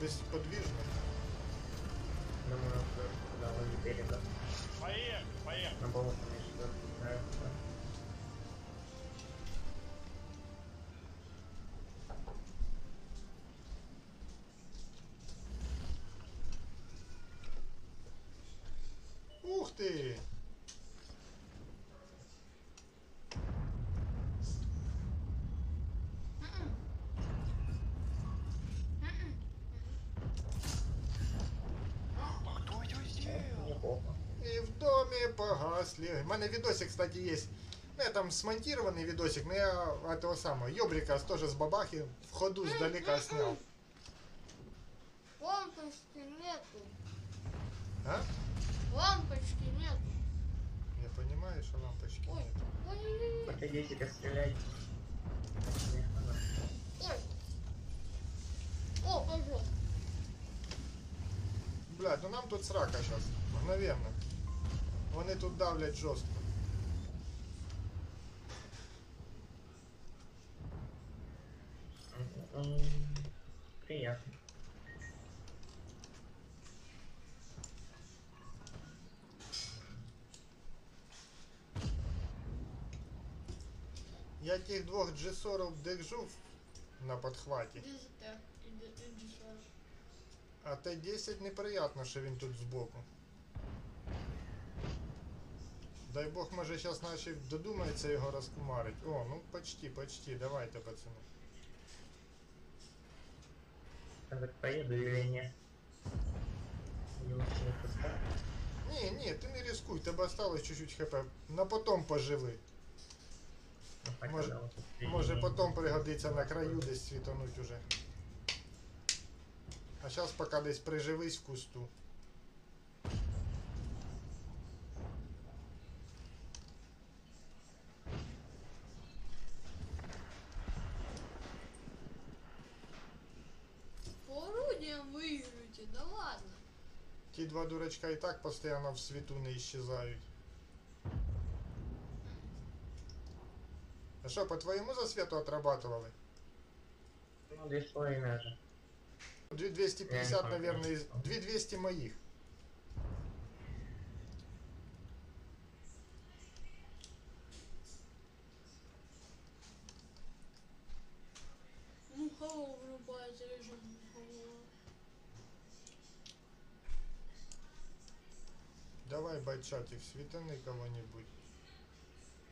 безподвижно. Думаю, что туда возле берега. Поехали, поехали. На болото мне что-то нравится. Ух ты! А кто ее сделал? Неплохо. И в доме погасли. У мене відосик, кстати, є. Ну, я там смонтированный видосик, но я этого самого, Йобрика тоже с бабахи в ходу сдалека снял. Лампочки нету. А? Лампочки нету. Я понимаю, что лампочки Ой, нет. ой, стреляет. ой. О, пожалуйста. Блядь, ну нам тут срака сейчас. Мгновенно. Вони тут давлять жорстко. Приятно. Я тих двох джесорів держу на подхваті. А Т-10 неприятно, що він тут збоку. Дай Бог, може зараз наші додумається його розкумарить. О, ну почти, почти, давайте, пацани. Я так поеду или нет? Ні, ні, ти не рискуй, тебе осталось чуть-чуть хп. На потом поживи. Ну, тут Може потом пригодиться на краю десь світануть уже. А зараз поки десь приживись в кусту. Ті два дурачка і так постійно в світу не іщезають. А що, по твоєму засвіту отрабатывали? Ну, две с половиной же. 2250, Я не знаю, наверное, из... конечно. 2200 моих. Давай, байчатик, світани кого-нибудь.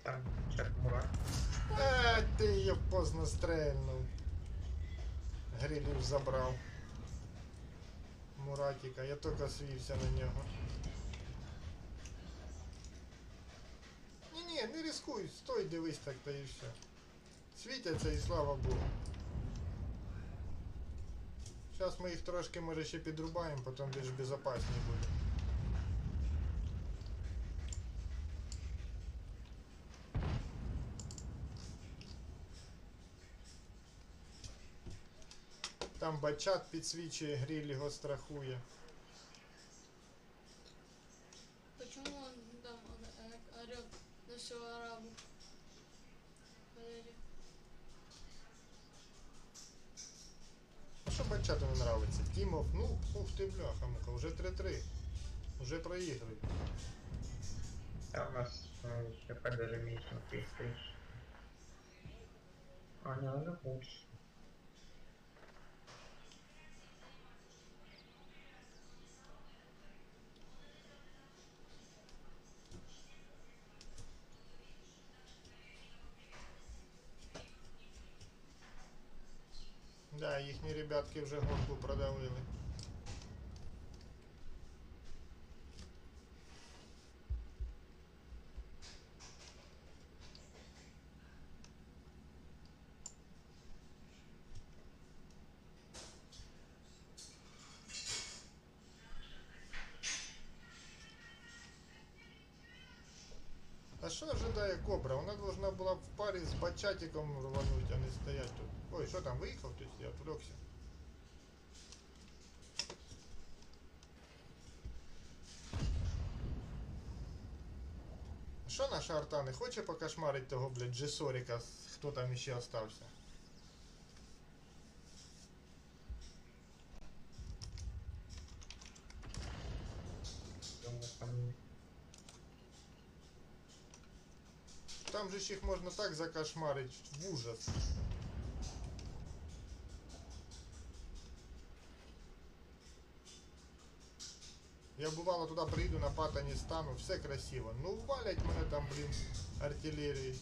Там, сейчас Мурат. А, ти її поздно стрельнув. Грилів забрав. Муратіка, я тільки свівся на нього. Ні-ні, не рискуй, стой, дивись так та і все. Світяться і слава Богу. Зараз ми їх трошки може ще підрубаємо, потім більш безпечні буде. Бачат підсвічує, гриль його страхує. Почему он там орет на всю арабу? А що бачату не нравиться? Тімов, ну, ух ти бляха, мука, вже 3-3. Уже проігрують. А у нас еще даже меньше на 30 тысяч. А, не, уже больше. Ребятки вже гонку продавили. А що ожидає Кобра? Вона должна була в парі з бачатиком рвануть, а не стоять тут. Ой, що там, виїхав хтось? Я отвлекся. Що наша арта не хоче покошмарить того, блядь, Джесоріка, хто там іще остався? там же ж їх можна так закошмарить в ужас. Я бувало туди приїду на патані стану, все красиво. Ну валять мене там, блін, артилерії.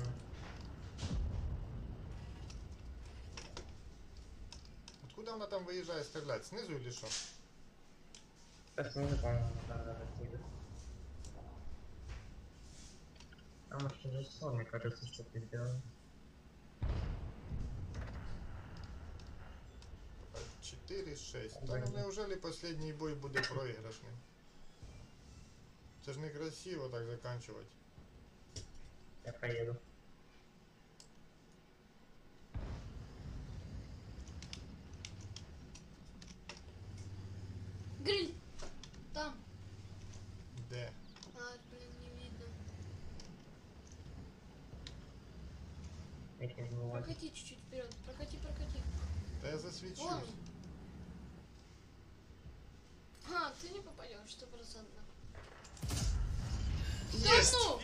М. Откуда вона там виїжджає стріляти? Знизу или що? Сейчас не помню, да, да, да, А может уже сон, мне кажется, что ты сделал. 4-6. Та Ой. ну неужели последній бой буде проіграшним? Це ж некрасиво так заканчувати. Я поеду. Гриль! Там. Де? А, блин, не видно. Я не знаю Прокати чуть-чуть вперед. Прокати, прокати. Та я засвічусь. Вон. А, ты не попадешь, стопроцентно. Да Єсть! ну!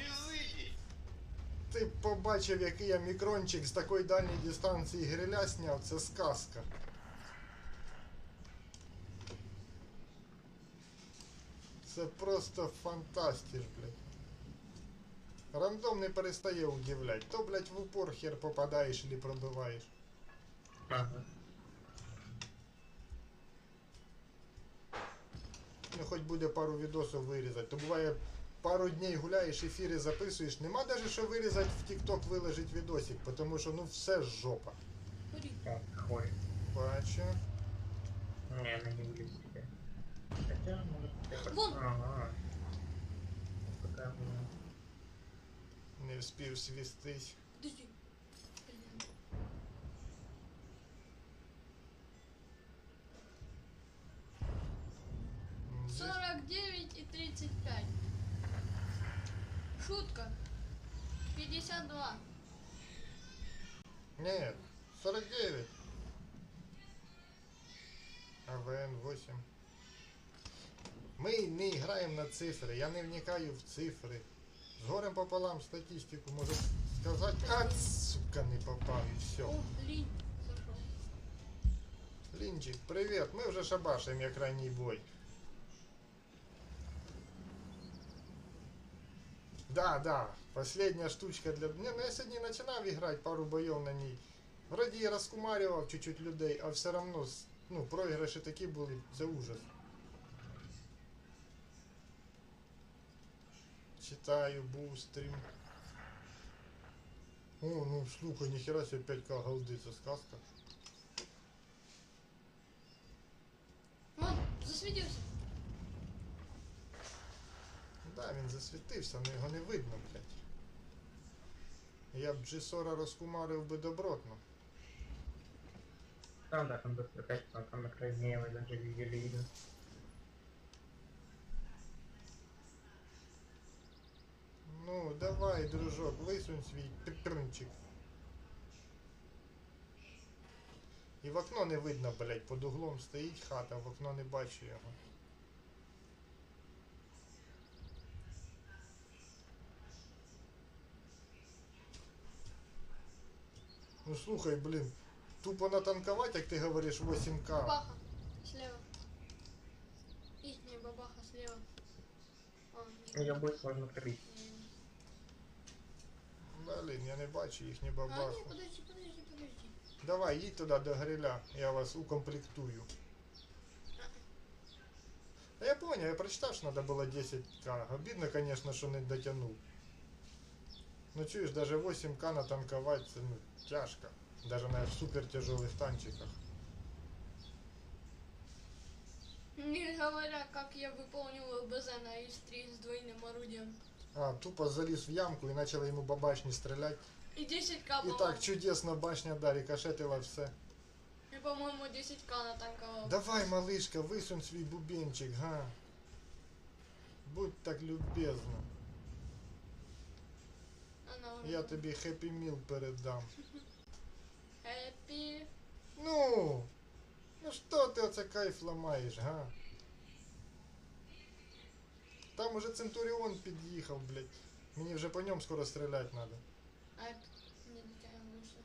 Ти побачив, який я мікрончик з такої дальньої дистанції гриля сняв, це сказка. Це просто фантастиш, блядь. Рандом не перестає удивлять. То, блядь, в упор хер попадаєш или пробиваєш. Ага. Ну, хоч буде пару відосів вирізати. То буває пару днів гуляєш, ефіри записуєш. Нема даже що вирізати в TikTok виложить відосик, тому що ну все ж жопа. Бачу. Не, она не себе. Хотя, может, Вон. Ага. Пока мы- Не вспів свістись. Подожди. Блин. М, здесь- 49 и 35. Шутка. 52. Нет, 49. АВН 8. Ми не граємо на цифри, я не вникаю в цифри. З горем пополам статистику можу сказати. А, сука, не попав і все. Зашел. Лінчик, привіт, ми вже шабашимо як ранній бой. Да, да, последняя штучка для... Не, ну я сьогодні починав грати пару бойов на ній. Вроді і розкумарював чуть-чуть людей, а все равно, ну, проіграші такі були, це ужас. Читаю, був стрім. О, ну слухай, ніхера себе 5к голди, це сказка. Вон, засветился. Да, він засвітився, але його не видно, блядь. Я б G40 розкумарив би добротно. Там, да, там быстро катится, он там на крайне его даже еле видно. Ну, давай, дружок, висунь свій пікринчик. І в окно не видно, блядь, під углом стоїть хата, в окно не бачу його. Ну слухай, блін, тупо натанковать, як ти говориш, 8К. Бабаха. Слева. Ихняя бабаха слева. А, не, Ее будет сложно пробить. Ну, Блін, я не бачу їхні А, не, бабахи. подожди, подожди, подожди. Давай, їдь туди до гриля, я вас укомплектую. А я понял, я прочитав, що треба було 10к. Обідно, конечно, що не дотягнув. Ну чуєш, даже 8к натанковать, це ну, тяжко. Даже на супер тяжелых танчиках. Не говоря, как я выполнил ЛБЗ на ИС-3 с двойным орудием. А, тупо заліз в ямку і почали йому бабашні стріляти. И 10к, І по-моему. так чудесно башня, да, рикошетила все. И, по-моему, 10к натанковал. Давай, малышка, висунь свій бубенчик, га. Будь так любезна. Она уже... Я тобі хеппі міл передам. Хэппи. Ну, ну що ти оце кайф ламаєш, га? Там уже Центуріон під'їхав, блядь. Мені вже по ньому скоро стріляти треба. А это не дотягиваешься.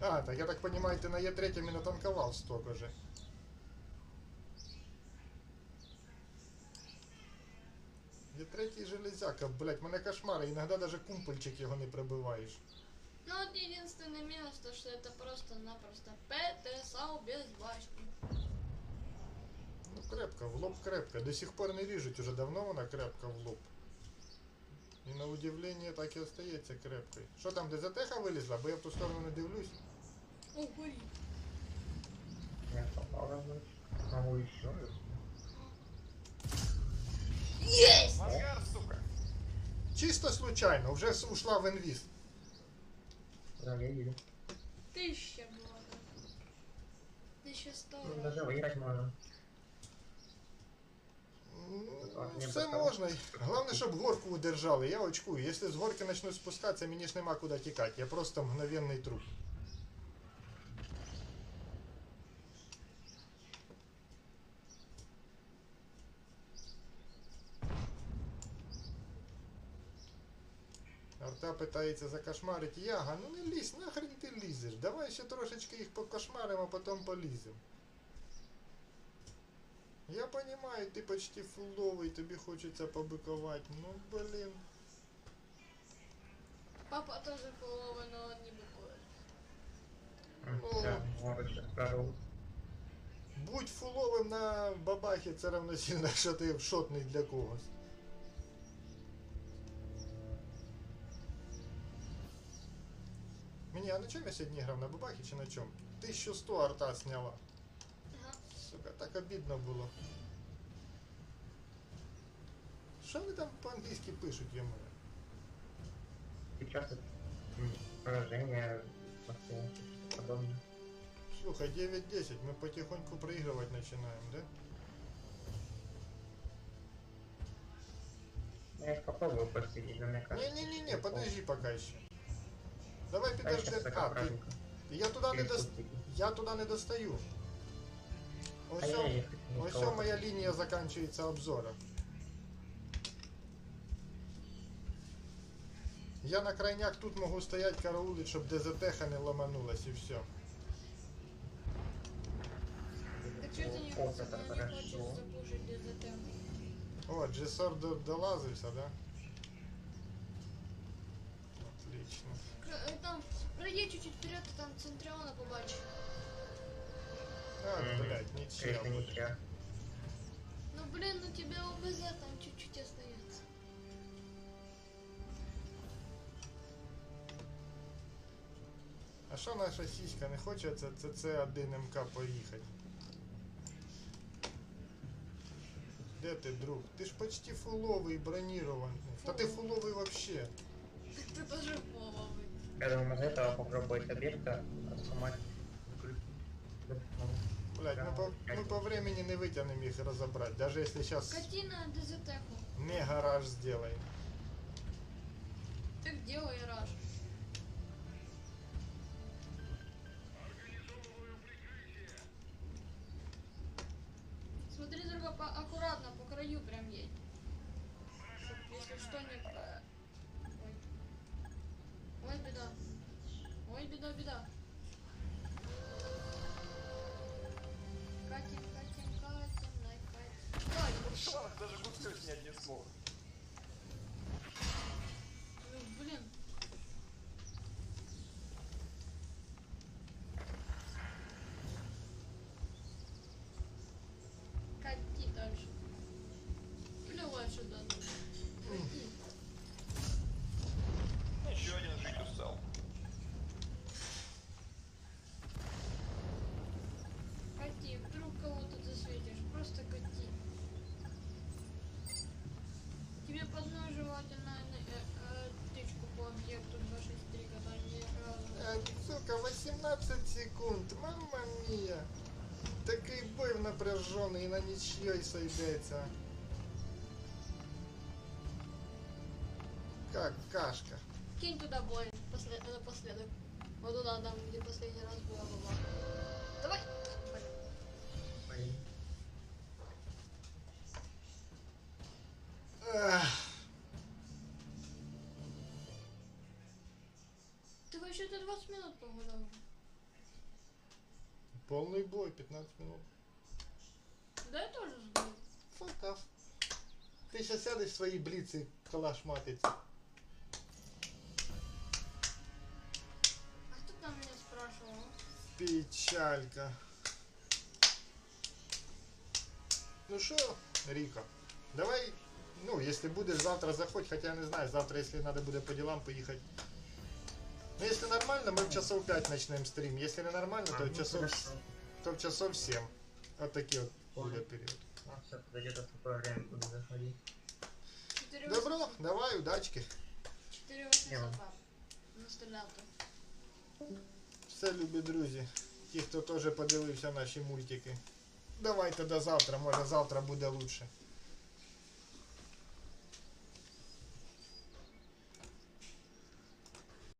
А, так я так понимаю, ти на Е3 не натанкував столько же. Є3 железяка, блядь, мене кошмари, іноді даже кумпельчик його не прибиваєш. Ну вот единственный минус, то что это просто-напросто ПТСАУ без башни. Ну крепко, в лоб крепко. До сих пор не ріжуть, уже давно вона крепка в лоб. І на удивление так і остається крепкою. Що там, ДЗТХ вилізла? Бо я в ту сторону не дивлюсь. О, горит. Я попал разок. Могу еще. Есть! Мангар, сука. Чисто случайно, вже с- ушла в інвіз. Да, я вижу. Тысяча было. Тысяча сто. Ну, даже выиграть можно. Ну, Все можна. Головне, щоб горку удержали. Я очкую. Якщо з горки почнуть спускатися, мені ж нема куди тікати. Я просто мгновенний труп. Арта питається закошмарити Яга. Ну не лізь, нахрен ти лізеш. Давай ще трошечки їх покошмаримо, а потім поліземо. Я понимаю, ты почти фуловый, тебе хочется побыковать. Ну, блин. Папа тоже фуловый, но он не быкует. Ну. Все, может сейчас прорву. Будь фуловим на бабахі, це равносильно, що ти шотний для когось. Мені, а на чому я сьогодні грав? На бабахі чи на чому? 1100 арта сняла. Ага. Сука, так обідно було. Що вони там по-англійськи пишуть йому? Сейчас поражение подобное. Слухай, 9-10, мы потихоньку проигрывать начинаем, да? Ну, Я попробую посидеть, но мне кажется. Не-не-не, подожди пока еще. Давай А подожди. сейчас А, ты, праздника. я туда не дос... Я туда не достаю. Ось А я сё- ехать ось никого. сё моя линия заканчивается обзора. Я на крайняк тут могу стоять караулить, щоб ДЗТХ не ломанулась и все. Так что ты не, О, хочешь- это не хорошо. хочешь запушить ДЗТ? О, Джесор до- долазився, да? Отлично. Там, пройди чуть-чуть вперед, и там Центриона побачишь. А, Мгм. блядь, ничья. Ну блин, у тебя ОБЗ там чуть-чуть остается. А що наша сіська не хоче це ЦЦ1 МК поїхати? Де ти, друг? Ти ж почти фуловий, бронірований. Та ти фуловий вообще. Так ты тоже фуловый. Я думаю, из этого попробовать объекта сломать. Блядь, ми по, ми по времени не витягнемо їх розібрати, даже якщо зараз Кати на ДЗТ. -ку. не гараж зробимо. Что не... Ой. Ой, беда. Ой, беда, беда. Катим, катим, катим, найкатим. Катим. Чувак даже гудку снять не смог. Ну, блин. Кати дальше. Плевать сюда. Кати. 17 секунд, мама мия. Такий бой напряженный и на ничье и сойдется. Как кашка. Кинь туда бой. Ты вообще-то 20 минут погулял. полный бой, 15 минут. Да я тоже сгорел. Фотав. Ти ще сядеш в свої бліці калашматиці. А кто там меня спрашивал? Печалька. Ну що, Ріка, давай, ну, якщо будеш завтра заходь, хоча я не знаю, завтра, якщо треба буде по ділам поїхати. Ну, якщо нормально, ми в часов 5 почнемо стрім. Якщо не нормально, А, то ну, в часов, хорошо. то в часов 7. От такий от буде Понял. період. А, все, подойдет, а в такое время буду заходить. 4 Добро, давай, удачки. 482. Настріляти. Все, любі друзі. Ті, хто теж подивився наші мультики. Давайте до завтра, може завтра буде лучше.